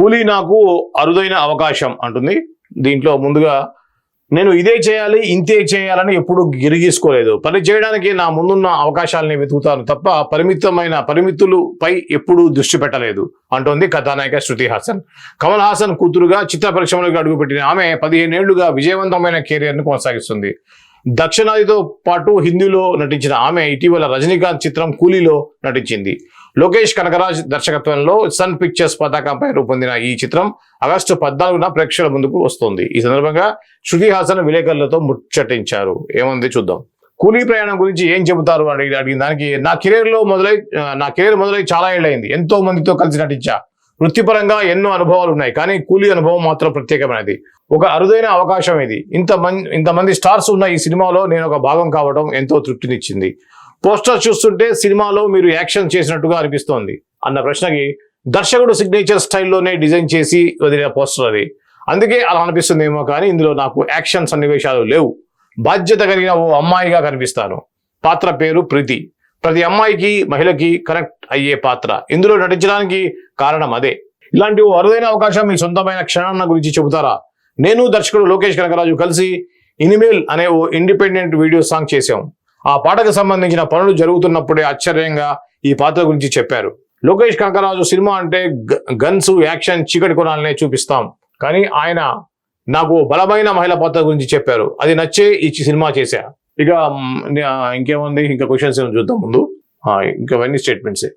కూలీ నాకు అరుదైన అవకాశం అంటుంది. దీంట్లో ముందుగా నేను ఇదే చేయాలి ఇంతే చేయాలని ఎప్పుడు గిరిగీసుకోలేదు. పని చేయడానికి నా ముందున్న అవకాశాలని వెతుకుతాను తప్ప పరిమితమైన పరిమితులపై ఎప్పుడూ దృష్టి పెట్టలేదు అంటోంది కథానాయిక శృతి హాసన్. కమల్ హాసన్ కూతురుగా చిత్ర పరిశ్రమలోకి అడుగుపెట్టిన ఆమె పదిహేనేళ్ళుగా విజయవంతమైన కెరియర్ను కొనసాగిస్తుంది. దక్షిణాదితో పాటు హిందీలో నటించిన ఆమె ఇటీవల రజనీకాంత్ చిత్రం కూలీలో నటించింది. లోకేష్ కనకరాజ్ దర్శకత్వంలో సన్ పిక్చర్స్ పతాకంపై రూపొందిన ఈ చిత్రం ఆగస్టు పద్నాలుగున ప్రేక్షకుల ముందుకు వస్తుంది. ఈ సందర్భంగా శృతి హాసన్ విలేకరులతో ముచ్చటించారు. ఏముంది చూద్దాం. కూలీ ప్రయాణం గురించి ఏం చెబుతారు అని అడిగి- అడిగిన దానికి నా కెరీర్లో మొదలై నా కెరీర్ మొదలై చాలా ఏళ్ళైంది ఎంతో మందితో కలిసి నటించా. వృత్తిపరంగా ఎన్నో అనుభవాలు ఉన్నాయి కానీ కూలీ అనుభవం మాత్రం ప్రత్యేకమైనది. ఒక అరుదైన అవకాశం ఇది. ఇంత మంది ఇంతమంది స్టార్స్ ఉన్న ఈ సినిమాలో నేను ఒక భాగం కావడం ఎంతో తృప్తినిచ్చింది. పోస్టర్ చూస్తుంటే సినిమాలో మీరు యాక్షన్ చేసినట్టుగా అనిపిస్తోంది అన్న ప్రశ్నకి దర్శకుడు సిగ్నేచర్ స్టైల్లోనే డిజైన్ చేసి వదిలిన పోస్టర్ అది. అందుకే అలా అనిపిస్తుందేమో కానీ ఇందులో నాకు యాక్షన్ సన్నివేశాలు లేవు. బాధ్యత కలిగిన ఓ అమ్మాయిగా కనిపిస్తాను. పాత్ర పేరు ప్రీతి. ప్రతి అమ్మాయికి మహిళకి కనెక్ట్ అయ్యే పాత్ర. ఇందులో నటించడానికి కారణం అదే. ఇలాంటి ఓ అరుదైన అవకాశం మీ సొంతమైన క్షణాన్న గురించి చెబుతారా? నేను దర్శకుడు లోకేష్ కనకరాజు కలిసి ఇనిమేల్ అనే ఓ ఇండిపెండెంట్ వీడియో సాంగ్ చేశాం. ఆ పాటకు సంబంధించిన పనులు జరుగుతున్నప్పుడే ఆశ్చర్యంగా ఈ పాత్ర గురించి చెప్పారు. లోకేష్ కనకరాజు సినిమా అంటే గ- గన్స్ యాక్షన్ చీకటి కొనాలనే చూపిస్తాం. కానీ ఆయన నాకు బలమైన మహిళ పాత్ర గురించి చెప్పారు. అది నచ్చే ఈ సినిమా చేశా. ఇక ఇంకేముంది? ఇంకా క్వశ్చన్స్ చూద్దాం ముందు. ఇంకా అన్ని స్టేట్మెంట్సే